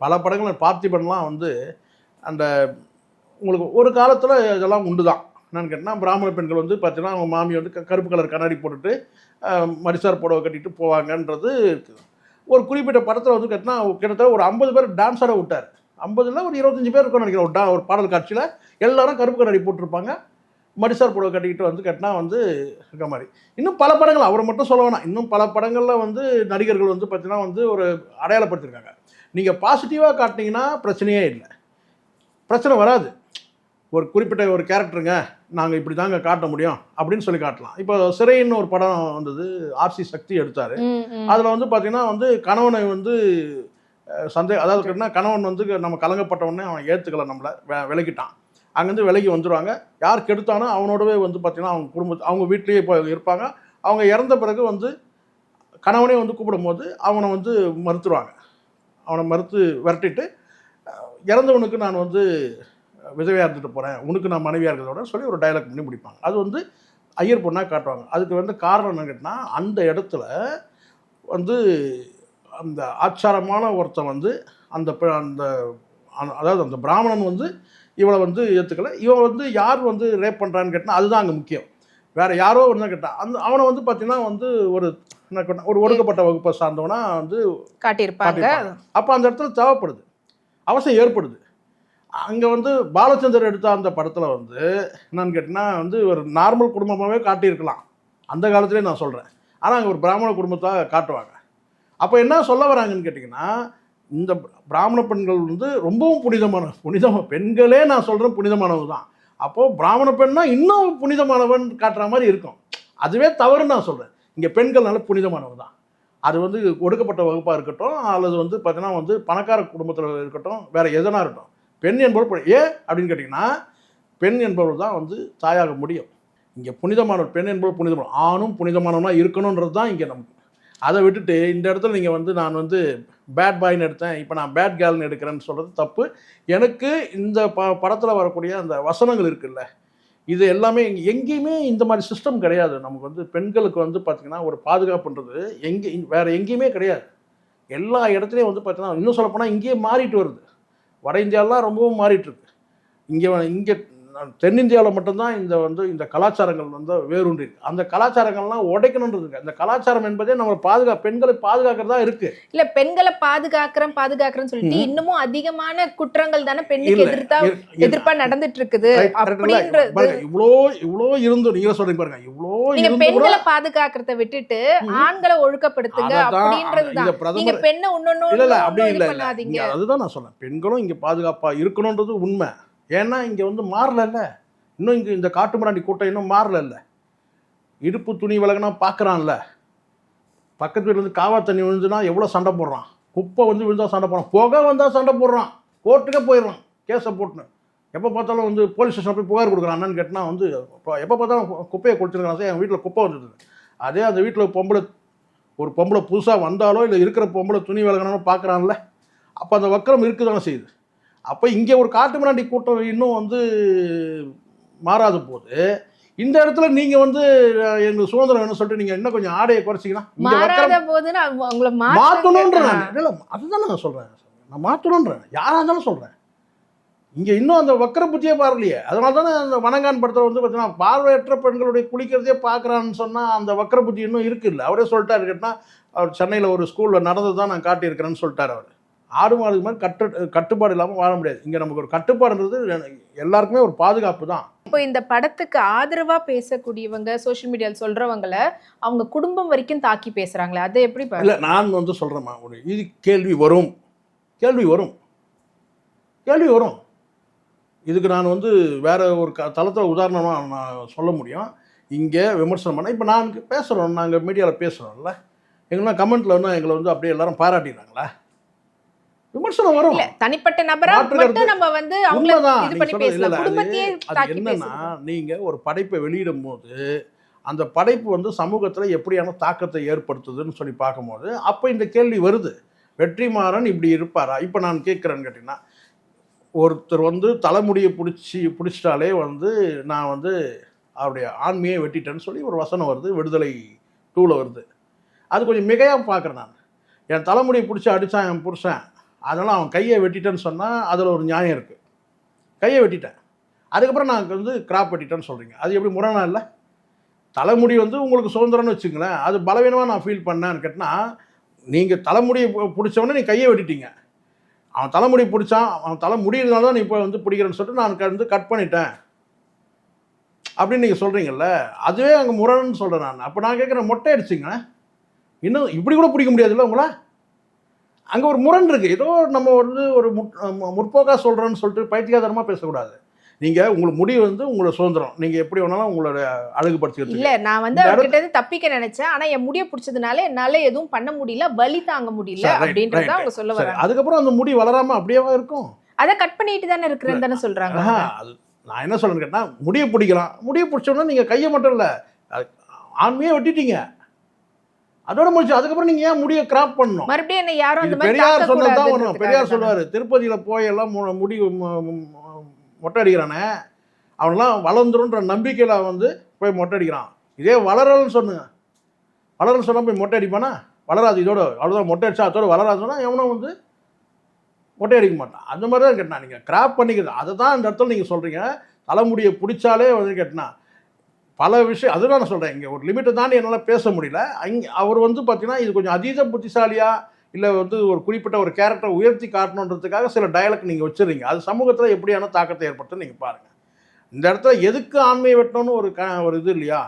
பல படங்கள் பார்த்திபன்லாம் வந்து அந்த உங்களுக்கு ஒரு காலத்தில் இதெல்லாம் உண்டு தான் என்னன்னு கேட்டால் பிராமண பெண்கள் வந்து பார்த்தீங்கன்னா அவங்க மாமி வந்து க- கருப்பு கலர் கண்ணாடி போட்டுட்டு மரிசார் புடவை கட்டிட்டு போவாங்கன்றது ஒரு குறிப்பிட்ட படத்தில் வந்து கேட்டினா கிட்டத்தட்ட ஒரு ஐம்பது பேர் டான்ஸ் ஆட விட்டார். ஐம்பதுல ஒரு இருபத்தஞ்சி பேர் இருக்கும்னு நினைக்கிறேன். ஒரு டா ஒரு பாடல் காட்சியில் எல்லாரும் கருப்பு கண்ணாடி போட்டிருப்பாங்க. மடிசார் புடவை கட்டிக்கிட்டு வந்து கட்டினா வந்து இருக்க மாதிரி. இன்னும் பல படங்கள் அவரை மட்டும் சொல்ல வேணாம். இன்னும் பல படங்களில் வந்து நடிகர்கள் வந்து பார்த்தீங்கன்னா வந்து ஒரு அடையாளப்படுத்திருக்காங்க. நீங்கள் பாசிட்டிவாக காட்டினீங்கன்னா பிரச்சனையே இல்லை. பிரச்சனை வராது. ஒரு குறிப்பிட்ட ஒரு கேரக்டருங்க நாங்கள் இப்படி தாங்க காட்ட முடியும் அப்படின்னு சொல்லி காட்டலாம். இப்போ சிறைன்னு ஒரு படம் வந்தது ஆர்சி சக்தி எடுத்தார். அதில் வந்து பார்த்தீங்கன்னா வந்து கணவனை வந்து அஹ், சந்தே அதாவது கணவன் வந்து நம்ம கலங்கப்பட்ட உடனே அவன் ஏற்றுக்கல நம்மளை வெ விலகிட்டான் அங்கேருந்து விலகி வந்துடுவாங்க யார் கெடுத்தானோ அவனோடவே வந்து பார்த்தீங்கன்னா அவங்க குடும்பத்து அவங்க வீட்லேயே இப்போ இருப்பாங்க. அவங்க இறந்த பிறகு வந்து கணவனே வந்து கூப்பிடும்போது அவனை வந்து மறுத்துருவாங்க. அவனை மறுத்து விரட்டிட்டு இறந்தவனுக்கு நான் வந்து விதவையாக இருந்துட்டு போகிறேன் உனக்கு நான் மனைவியாக இருக்கிறதோட சொல்லி ஒரு டைலாக் பண்ணி முடிப்பாங்க. அது வந்து ஐயர் பொண்ணாக காட்டுவாங்க. அதுக்கு வந்து காரணம் என்ன கேட்டால் அந்த இடத்துல வந்து அந்த ஆச்சாரமான ஒருத்தன் வந்து அந்த அந்த அந்த- அதாவது அந்த பிராமணன் வந்து இவளை வந்து ஏற்றுக்கல இவன் வந்து யார் வந்து ரேப் பண்ணுறான்னு கேட்டால் அதுதான் அங்கே முக்கியம். வேற யாரோ ஒன்று கேட்டான் அந்த அவனை வந்து பார்த்தீங்கன்னா வந்து ஒரு என்ன ஒரு ஒடுக்கப்பட்ட வகுப்பை சார்ந்தவனா வந்து காட்டியிருப்பாங்க. அப்போ அந்த இடத்துல தேவைப்படுது. அவசியம் ஏற்படுது. அங்கே வந்து பாலச்சந்தர் எடுத்த அந்த படத்தில் வந்து என்னன்னு கேட்டிங்கன்னா வந்து ஒரு நார்மல் குடும்பமாகவே காட்டியிருக்கலாம். அந்த காலத்திலே நான் சொல்கிறேன் ஆனால் அங்கே ஒரு பிராமண குடும்பத்தை காட்டுவாங்க. அப்போ என்ன சொல்ல வராங்கன்னு கேட்டிங்கன்னா இந்த பிராமண பெண்கள் வந்து ரொம்பவும் புனிதமான புனிதம் பெண்களே நான் சொல்கிறேன் புனிதமானவங்க தான். அப்போது பிராமண பெண்ணா இன்னும் புனிதமானவன் காட்டுற மாதிரி இருக்கும். அதுவே தவறுன்னு நான் சொல்கிறேன் இங்கே பெண்கள் நல்ல புனிதமானவர் தான். அது வந்து ஒடுக்கப்பட்ட வகுப்பாக இருக்கட்டும் அல்லது வந்து பார்த்தீங்கன்னா வந்து பணக்கார குடும்பத்தில் இருக்கட்டும் வேறு எதனா இருக்கட்டும். பெண் என்பவர் ஏ ஏன் அப்படின்னு கேட்டிங்கன்னா பெண் என்பவர் தான் வந்து தாயாக முடியும். இங்கே புனிதமானவர் பெண் என்பவர் புனிதமான ஆணும் புனிதமானவனாக இருக்கணுன்றது தான் இங்கே நமக்கு அதை விட்டுட்டு இந்த இடத்துல நீங்கள் வந்து நான் வந்து பேட் பாய்னு எடுத்தேன். இப்போ நான் பேட் கேர்ள்னு எடுக்கிறேன்னு சொல்கிறது தப்பு. எனக்கு இந்த ப படத்தில் வரக்கூடிய அந்த வசனங்கள் இருக்குல்ல இது எல்லாமே எங்கேயுமே இந்த மாதிரி சிஸ்டம் கிடையாது. நமக்கு வந்து பெண்களுக்கு வந்து பார்த்திங்கன்னா ஒரு பாதுகாப்புன்றது எங்கே வேறு எங்கேயுமே கிடையாது. எல்லா இடத்துலையும் வந்து பார்த்தீங்கன்னா இன்னும் சொல்லப்போனால் இங்கேயே மாறிட்டு வருது. வட இந்தியாலாம் ரொம்பவும் மாறிட்டுருக்கு இங்கே இங்கே தென்னிந்தியாவில் மட்டும்தான் இந்த வந்து இந்த கலாச்சாரங்கள் வந்து வேரூன்றி இருக்கு. அந்த கலாச்சாரங்கள்லாம் உடைக்கணுன்றது. அந்த கலாச்சாரம் என்பதே நம்ம பாதுகா பெண்களை பாதுகாக்கிறதா இருக்கு. இல்ல பெண்களை பாதுகாக்கிறேன் பாதுகாக்கிறேன்னு சொல்லிட்டு. இன்னமும் அதிகமான குற்றங்கள் தானே பெண்ணுக்கு எதிர்த்தா எதிர்ப்பா நடந்துட்டு இருக்குது? அப்படின்றது இவ்வளோ இவ்வளோ இருந்து நீங்க சொல்றீங்க பாருங்க இவ்வளோ நீங்க பெண்களை பாதுகாக்கிறத விட்டுட்டு. ஆண்களை ஒழுக்கப்படுத்துங்க அப்படின்றதுதான். பிரதமர் நீங்க பெண்ணை இல்ல இல்ல அப்படி இன்னொன்னு இல்ல அதுதான் நான் சொல்றேன். பெண்களும் இங்க பாதுகாப்பா இருக்கணுன்றது உண்மை. ஏன்னா இங்கே வந்து மாறல இன்னும் இங்கே இந்த காட்டுமிராண்டி கூட்டம் இன்னும் மாறலல்ல. இடுப்பு துணி விலகினா பார்க்குறான்ல பக்கத்து வீட்டில் இருந்து காவா தண்ணி விழுந்துனா எவ்வளோ சண்டை போடுறான்? குப்பை வந்து விழுந்தால் சண்டை போடுறான். புகை வந்தால் சண்டை போடுறான். கோர்ட்டுக்கே போயிடுறான். கேஸை போட்டுன்னு. எப்போ பார்த்தாலும் வந்து போலீஸ் ஸ்டேஷன் போய் புகார் கொடுக்குறான். என்னன்னு கேட்டினா வந்து இப்போ எப்போ பார்த்தாலும் குப்பையை கொடுத்துருக்கான் சார். என் வீட்டில் குப்பை வந்துடுது அதே அந்த வீட்டில் பொம்பளை ஒரு பொம்பளை புதுசாக வந்தாலோ இல்லை இருக்கிற பொம்பளை துணி விலகணும்னு பார்க்குறான்ல அப்போ அந்த வக்கரம் இருக்குதானே செய்யுது? அப்போ இங்கே ஒரு காட்டு மிராண்டி கூட்டம் இன்னும் வந்து மாறாத போது. இந்த இடத்துல நீங்கள் வந்து எங்களுக்கு சுதந்திரம் வேணும்னு சொல்லிட்டு நீங்கள் இன்னும் கொஞ்சம் ஆடையை குறைச்சிங்கன்னா மாறாத போது நான் உங்களை மாற்றணுன்ற மாற்ற இல்லை அதுதான் நான் சொல்கிறேன் நான் மாற்றணுன்றேன் யாராக இருந்தாலும் சொல்கிறேன் இங்கே இன்னும் அந்த வக்கர புத்தியே பாரலையே. அதனால தானே அந்த வணங்கான் படத்தில் வந்து பார்த்தீங்கன்னா பார்வையற்ற பெண்களுடைய குளிக்கிறதே பார்க்குறான்னு சொன்னால் அந்த வக்கர புத்தி இன்னும் இருக்குல்ல. அவரே சொல்லிட்டாரு கேட்டா அவர் சென்னையில் ஒரு ஸ்கூலில் நடந்தது தான் நான் காட்டியிருக்கிறேன்னு சொல்லிட்டாரு அவர். ஆடு மாடுக்கு மாதிரி கட்டு கட்டுப்பாடு இல்லாமல் வாழ முடியாது. இங்கே நமக்கு ஒரு கட்டுப்பாடுன்றது எல்லாருக்குமே ஒரு பாதுகாப்பு தான். இப்போ இந்த படத்துக்கு ஆதரவா பேசக்கூடியவங்க சோஷியல் மீடியால சொல்றவங்கள அவங்க குடும்பம் வரைக்கும் தாக்கி பேசுறாங்களே அதை எப்படி இல்லை நான் வந்து சொல்கிறேம்மா ஒரு இது கேள்வி வரும். கேள்வி வரும். கேள்வி வரும். இதுக்கு நான் வந்து வேற ஒரு க தளத்தில் உதாரணமாக நான் சொல்ல முடியும். இங்கே விமர்சனம் பண்ண இப்போ நான் பேசுகிறோம் நாங்கள் மீடியாவில் பேசுகிறோம்ல எங்கன்னா கமெண்ட்டில் வந்து எங்களை வந்து அப்படியே எல்லாரும் பாராட்டிடுறாங்களா? விமர்சனம் வரும். தனிப்பட்ட நபரா மட்டும் நம்ம வந்து அவங்கள இது பண்ணி பேசலாம். குடும்பத்தையே தாக்கி என்னன்னா நீங்க ஒரு படைப்பை வெளியிடும் போது அந்த படைப்பு வந்து சமூகத்துல எப்படியான தாக்கத்தை ஏற்படுத்துதுன்னு சொல்லி பார்க்கும்போது அப்போ இந்த கேள்வி வருது. வெற்றிமாறன் இப்படி இருப்பாரா? இப்போ நான் கேட்குறேன்னு கேட்டிங்கன்னா ஒருத்தர் வந்து தலைமுடியை பிடிச்சி பிடிச்சிட்டாலே வந்து நான் வந்து அவருடைய ஆண்மையை வெட்டிட்டேன்னு சொல்லி ஒரு வசனம் வருது. விடுதலை டூவில் வருது. அது கொஞ்சம் மிகையாக பார்க்குறேன் நான். என் தலைமுடியை பிடிச்சி அடித்தான் என் புருஷன். அதனால் அவன் கையை வெட்டிட்டேன்னு சொன்னால் அதில் ஒரு நியாயம் இருக்குது கையை வெட்டிட்டேன். அதுக்கப்புறம் நான் வந்து கிராப் வெட்டிட்டேன்னு சொல்கிறீங்க அது எப்படி முரணா இல்லை? தலைமுடி வந்து உங்களுக்கு சுதந்திரம்னு வச்சுங்களேன் அது பலவீனமாக நான் ஃபீல் பண்ணேன்னு கேட்டால் நீங்கள் தலைமுடியை பிடிச்சவொடனே நீ கையை வெட்டிட்டீங்க. அவன் தலைமுடி பிடிச்சான். அவன் தலை முடியறதுனால தான் நீ இப்போ வந்து பிடிக்கிறேன்னு சொல்லிட்டு நான் வந்து கட் பண்ணிட்டேன். அப்படின்னு நீங்கள் சொல்கிறீங்கல்ல அதுவே அங்கே முரணுன்னு சொல்கிறேன் நான். அப்போ நான் கேட்குறேன் மொட்டை அடிச்சிங்க இன்னும் இப்படி கூட பிடிக்க முடியாதுல்ல உங்களா? அங்கே ஒரு முரண் இருக்குது ஏதோ நம்ம வந்து ஒரு முற் முற்போக்காக சொல்கிறோன்னு சொல்லிட்டு பைத்தியகாரமாக பேசக்கூடாது. நீங்கள் உங்களுக்கு முடிவு வந்து உங்களோட சுதந்திரம். நீங்கள் எப்படி வேணாலும் உங்களோட அழகுபடுத்திக்கிறது இல்ல நான் வந்து அவர்கிட்ட இருந்து தப்பிக்க நினைச்சேன். ஆனா என் முடிய பிடிச்சதுனால என்னால எதுவும் பண்ண முடியல. வலி தாங்க முடியல அப்படின்றத அவங்க சொல்ல வராங்க. அதுக்கப்புறம் அந்த முடி வளராமல் அப்படியேவா இருக்கும். அத கட் பண்ணிட்டு தானே இருக்கிறேன்னு தானே சொல்றாங்க ஆஹா, அது நான் என்ன சொல்றேன்னு கேட்டால் முடியை பிடிக்கலாம். முடியை பிடிச்சோன்னா நீங்கள் கையை மட்டும் இல்லை ஆண்மையே வெட்டிட்டீங்க. அதோட முடிச்சு அதுக்கப்புறம் நீங்கள் ஏன் முடியை கிராப் பண்ணணும்? மறுபடியும் என்ன யாரும் அந்த பெரியார் சொன்னது தான் கூடாதுன்றதுக்காக பெரியார். சொல்லுவார் திருப்பதியில் போய் எல்லாம் மு- முடி மொட்டை அடிக்கிறானே அவனெல்லாம் வளர்ந்துருன்ற நம்பிக்கையில் வந்து போய் மொட்டை அடிக்கிறான். இதே வளரல்னு சொன்னுங்க. வளரல் சொன்னால் போய் மொட்டை அடிப்பானா? வளராது இதோட அவ்வளோதான் மொட்டை அடிச்சா அதோட வளராதுன்னா எவனும் வந்து மொட்டை அடிக்க மாட்டான். அந்த மாதிரி தான் கேட்டான். நீங்கள் கிராப் பண்ணிக்கிறது அதை தான் இந்த இடத்துல நீங்கள் சொல்கிறீங்க தலைமுடியை பிடிச்சாலே வந்து கேட்டினா. பல விஷயம் அதுதான் நான் சொல்கிறேன் இங்கே ஒரு லிமிட்டை தாண்டி என்னால் பேச முடியல. அங்கே அவர் வந்து பார்த்தீங்கன்னா இது கொஞ்சம் அதீத புத்திசாலியாக இல்லை வந்து ஒரு குறிப்பிட்ட ஒரு கேரக்டரை உயர்த்தி காட்டணுன்றதுக்காக சில டயலாக் நீங்கள் வச்சுருங்க அது சமூகத்தில் எப்படியான தாக்கத்தை ஏற்படுத்தும் நீங்கள் பாருங்கள் இந்த இடத்துல எதுக்கு ஆண்மையை வெட்டணும்னு ஒரு க ஒரு இது இல்லையா?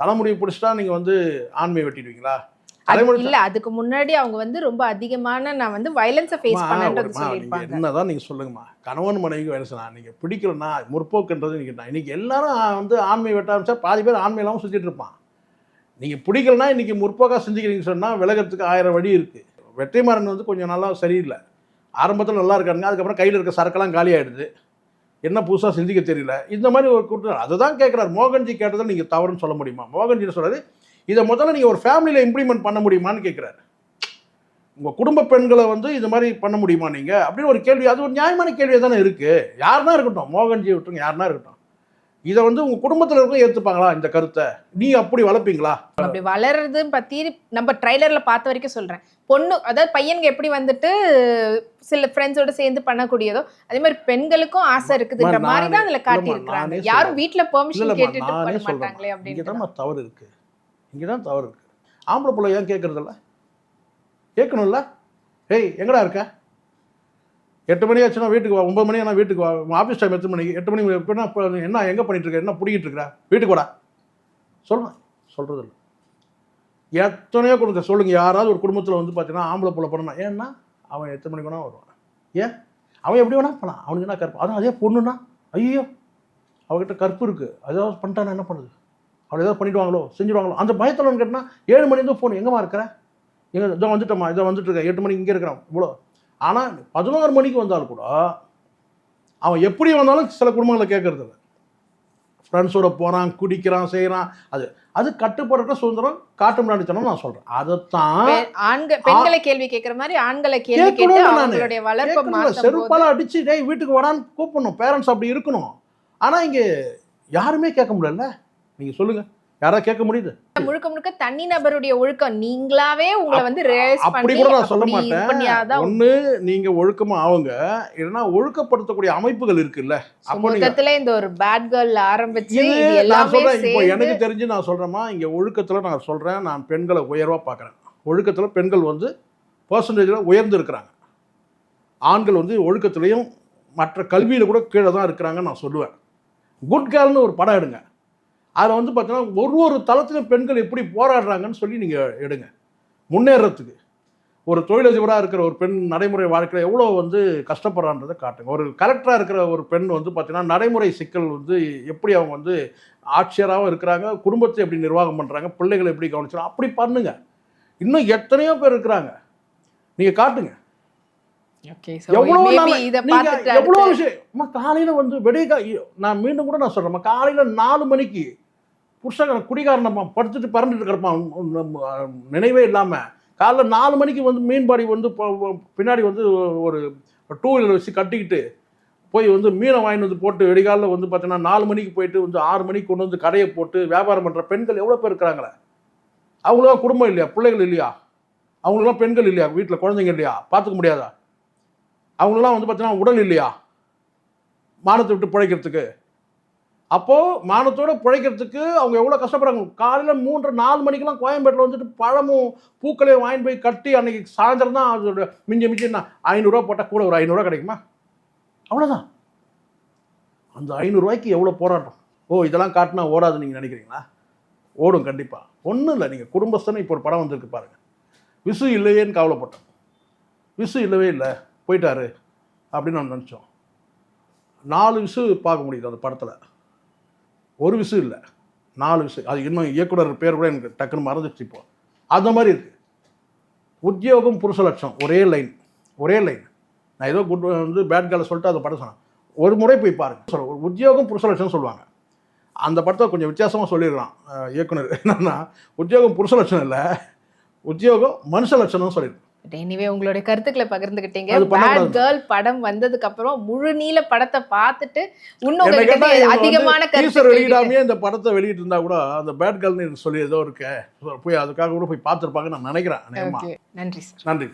தலைமுடி பிடிச்சிட்டா நீங்கள் வந்து ஆண்மையை வெட்டிடுவீங்களா? இல்ல அதுக்கு முன்னாடி அவங்க வந்து ரொம்ப அதிகமான நான் வந்து வயலன்ஸை ஃபேஸ் பண்ணேன்றது ஒருமா, நீங்க சொல்லியிருப்பாங்க. என்னதான் நீங்க சொல்லுங்கம்மா. கணவன் மனைவிக்கு வேலை செய்யலாம். நீங்க பிடிக்கலன்னா முற்போக்குன்றது நீங்க இன்னைக்கு எல்லாரும் வந்து ஆண்மை வெட்ட ஆரம்பிச்சா பாதி பேர் ஆண்மை இல்லாமல் சுத்திட்டு இருப்பான். நீங்கள் பிடிக்கலனா இன்றைக்கி முற்போக்காக சிந்திக்கிறீங்க சொன்னால் விலகத்துக்கு ஆயிரம் வழி இருக்குது வெற்றிமாறன் வந்து கொஞ்சம் நல்லா சரியில்லை. ஆரம்பத்தில் நல்லா இருக்காருங்க அதுக்கப்புறம் கையில் இருக்க சரக்கெல்லாம் காலி ஆயிடுது. என்ன புதுசாக சிந்திக்க தெரியல. இந்த மாதிரி ஒரு கூட்டம். அதை தான் கேட்குறாரு மோகன்ஜி கேட்டதை நீங்கள் தவறுன்னு சொல்ல முடியுமா? மோகன்ஜி சொல்கிறாரு இதை முதல்ல நீங்கள் ஒரு ஃபேமிலியில் இம்ப்ளிமெண்ட் பண்ண முடியுமான்னு கேட்குறாரு உங்கள் குடும்ப பெண்களை வந்து இது மாதிரி பண்ண முடியுமா நீங்கள் அப்படின்னு ஒரு கேள்வி. அது ஒரு நியாயமான கேள்வியாக தானே இருக்குது யாருனா இருக்கட்டும். மோகன்ஜி விட்டுருங்க. யாருனா இருக்கட்டும். இதை வந்து உங்கள் குடும்பத்தில் இருக்க ஏற்றுப்பாங்களா இந்த கருத்தை? நீ அப்படி வளர்ப்பீங்களா? அப்படி வளர்றது பத்தி நம்ம ட்ரைலர்ல பார்த்த வரைக்கும் சொல்றேன். பொண்ணு அதாவது பையனுக்கு எப்படி வந்துட்டு சில ஃப்ரெண்ட்ஸோட சேர்ந்து பண்ணக்கூடியதோ அதே மாதிரி பெண்களுக்கும் ஆசை இருக்குதுன்ற மாதிரி தான் அதுல நானே- காட்டி இல்லம்மா, இருக்காங்க நானே யாரும் வீட்ல பெர்மிஷன் கேட்டுட்டு பண்ண மாட்டாங்களே அப்படின்னு தவறு இருக்குது இங்கே தான் தவறு இருக்குது ஆம்பளை பிள்ளை ஏன் கேட்குறதில்ல கேட்கணும்ல? ஏய் எங்கடா இருக்க? எட்டு மணி ஆச்சுன்னா வீட்டுக்கு வா ஒன்பது மணி ஆனால் வீட்டுக்கு வா. ஆஃபீஸ் டைம் எத்தனை மணிக்கு? எட்டு மணி எப்படின்னா என்ன எங்கே பண்ணிட்டு இருக்க? என்ன பிடிக்கிட்டு இருக்கிற வீட்டுக்கு வாடா. சொல்லுவேன் சொல்கிறது இல்லை எத்தனையோ கொடுங்க சொல்லுங்கள் யாராவது ஒரு குடும்பத்தில் வந்து பார்த்தீங்கன்னா ஆம்பளை பிள்ளை பண்ணணும் ஏன்னா அவன் எத்தனை மணிக்கு வேணா வருவான். ஏன்? அவன் எப்படி வேணா பண்ணான் அவனுக்கு என்ன கற்பு அதான் அதே பொண்ணுன்னா ஐயோ அவகிட்ட கற்பு இருக்குது அதாவது பண்ணிட்டானா என்ன பண்ணுது? அவளை ஏதாவது பண்ணிடுவாங்களோ செஞ்சுடுவாங்களோ அந்த பயத்தில் கேட்டால் ஏழு மணி தான் ஃபோன் எங்கேம்மா இருக்கிற? எங்கே இதோ வந்துட்டோம்மா இதோ வந்துட்டு இருக்கேன் எட்டு மணிக்கு இங்கே இருக்கிறான் இவ்வளோ. ஆனால் பதினோரு மணிக்கு வந்தாலும் கூட அவன் எப்படி வந்தாலும் சில குடும்பங்களை கேட்கறது ஃப்ரெண்ட்ஸோட போகிறான் குடிக்கிறான் செய்கிறான் அது அது கட்டுப்படுற சுதந்திரம் காட்டு முன்னாடித்தனம் நான் சொல்கிறேன் அதைத்தான் ஆண்கள் பெண்களை கேள்வி கேட்கிற மாதிரி ஆண்களை கேள்வி கேட்டு செருப்பால அடிச்சு டேய் வீட்டுக்கு வரான்னு கூப்பிடணும். பேரண்ட்ஸ் அப்படி இருக்கணும். ஆனா இங்க யாருமே கேட்க முடியல. நீங்க சொல்லுங்க. யாராவது கேட்க முடியுது? முழுக்க முழுக்க தனி நபருடைய ஒழுக்கம். நீங்களாவே உங்களை வந்து அப்படி கூட நான் சொல்ல மாட்டேன். ஒண்ணு நீங்க ஒழுக்கமா ஆவுங்க. இல்லைன்னா ஒழுக்கப்படுத்தக்கூடிய அமைப்புகள் இருக்குல்ல. மொத்தத்துல இந்த ஒரு பேட் கேர்ள் ஆரம்பிச்சு நான் சொல்றேன். இப்போ எனக்கு தெரிஞ்சு நான் சொல்றேமா இங்க ஒழுக்கத்துல நான் சொல்றேன். நான் பெண்களை உயர்வா பார்க்கறேன் ஒழுக்கத்துல பெண்கள் வந்து பர்சன்டேஜில் உயர்ந்து இருக்கிறாங்க. ஆண்கள் வந்து ஒழுக்கத்துலேயும் மற்ற கல்வியில் கூட கீழே தான் இருக்கிறாங்கன்னு நான் சொல்லுவேன். குட் கேர்ள்னு ஒரு படம் எடுங்க. அதில் வந்து பார்த்தீங்கன்னா ஒரு ஒரு தளத்திலும் பெண்கள் எப்படி போராடுறாங்கன்னு சொல்லி நீங்கள் எடுங்க. முன்னேறத்துக்கு. ஒரு தொழிலதிபராக இருக்கிற ஒரு பெண் நடைமுறை வாழ்க்கையில் எவ்வளோ வந்து கஷ்டப்படுறான்றதை காட்டுங்க. ஒரு கலெக்டராக இருக்கிற ஒரு பெண் வந்து பார்த்தீங்கன்னா நடைமுறை சிக்கல் வந்து எப்படி அவங்க வந்து ஆட்சியராகவும் இருக்கிறாங்க குடும்பத்தை எப்படி நிர்வாகம் பண்ணுறாங்க பிள்ளைகளை எப்படி கவனிச்சாங்க அப்படி பண்ணுங்க. இன்னும் எத்தனையோ பேர் இருக்கிறாங்க. நீங்கள் காட்டுங்க. எவ்வளோ விஷயம் காலையில் வந்து வெடிய கா நான் மீண்டும் கூட நான் சொல்கிறேன் காலையில் நாலு மணிக்கு புருஷன் குடிகாரனம்மா படுத்துட்டு பறந்துட்டு கிடப்பான் நினைவே இல்லாமல் காலைல நாலு மணிக்கு வந்து மீன்பாடி வந்து பின்னாடி வந்து ஒரு டூ வீலர் வச்சு கட்டிக்கிட்டு போய் வந்து மீனை வாங்கிட்டு வந்து போட்டு வெடிகாலில் வந்து பார்த்தீங்கன்னா நாலு மணிக்கு போயிட்டு வந்து ஆறு மணிக்கு கொண்டு வந்து கடையை போட்டு வியாபாரம் பண்ணுற பெண்கள் எவ்வளோ பேர் இருக்கிறாங்களே? அவங்களும் குடும்பம் இல்லையா? பிள்ளைகள் இல்லையா? அவங்களுக்குலாம் பெண்கள் இல்லையா? வீட்டில் குழந்தைங்க இல்லையா? பார்த்துக்க முடியாதா? அவங்களெல்லாம் வந்து பார்த்தீங்கன்னா உடல் இல்லையா? மானத்தை விட்டு பிழைக்கிறதுக்கு. அப்போது மானத்தோட பிழைக்கிறதுக்கு அவங்க எவ்வளோ கஷ்டப்படுறாங்க? காலையில் மூன்று நாலு மணிக்கெல்லாம் கோயம்பேட்டில் வந்துட்டு பழமும் பூக்களையும் வாங்கிட்டு போய் கட்டி அன்றைக்கி சாயந்தரம் தான் அதோட மிஞ்சி மிஞ்சி நான் ஐநூறுரூவா போட்டால் கூட ஒரு ஐநூறுரூவா கிடைக்குமா? அவ்வளோதான் அந்த ஐநூறுரூவாய்க்கு எவ்வளோ போராட்டம்? ஓ இதெல்லாம் காட்டினா ஓடாது நீங்கள் நினைக்கிறீங்களா? ஓடும் கண்டிப்பாக ஒன்றும் இல்லை நீங்கள் குடும்பஸ்தனை இப்போ ஒரு படம் வந்திருக்கு பாருங்கள் விசு இல்லையேன்னு கவலைப்பட்டோம். விசு இல்லவே இல்லை போயிட்டாரு அப்படின்னு நான் நினச்சோம். நாலு விசு பார்க்க முடியுது அந்த படத்தில். ஒரு விசு இல்லை. நாலு விசு அது இன்னும் இயக்குனர் பேர் கூட எனக்கு டக்குன்னு மறந்துச்சு இப்போ. அந்த மாதிரி இருக்குது உத்தியோகம் புருஷ லட்சம். ஒரே லைன் ஒரே லைன் நான் ஏதோ குட் வந்து பேட் கேர்ளை சொல்லிட்டு அதை படம் சொன்னேன். ஒரு முறை போய் பாருங்க. சொல்ல ஒரு உத்தியோகம் புருஷ லட்சம் சொல்லுவாங்க. அந்த படத்தை கொஞ்சம் வித்தியாசமாக சொல்லிடுறான் இயக்குனர். என்னென்னா உத்தியோகம் புருஷ லட்சணம் இல்லை உத்தியோகம் மனுஷ லட்சணம்னு சொல்லிடுறேன் எனிவே உங்களுடைய கருத்துக்களை பகிர்ந்துகிட்டீங்க. பேட். கேர்ள் படம் வந்ததுக்கு அப்புறம் முழு நீள படத்தை பார்த்துட்டு இன்னும் அதிகமான கருத்து வெளியிடாமையே இந்த படத்தை வெளியிட்டு இருந்தா கூட அந்த பேட் கேர்ள்னு சொல்லி ஏதோ இருக்கு. போய் அதுக்காக கூட போய் பார்த்துருப்பாங்கன்னு நான் நினைக்கிறேன். நன்றி சார் நன்றி.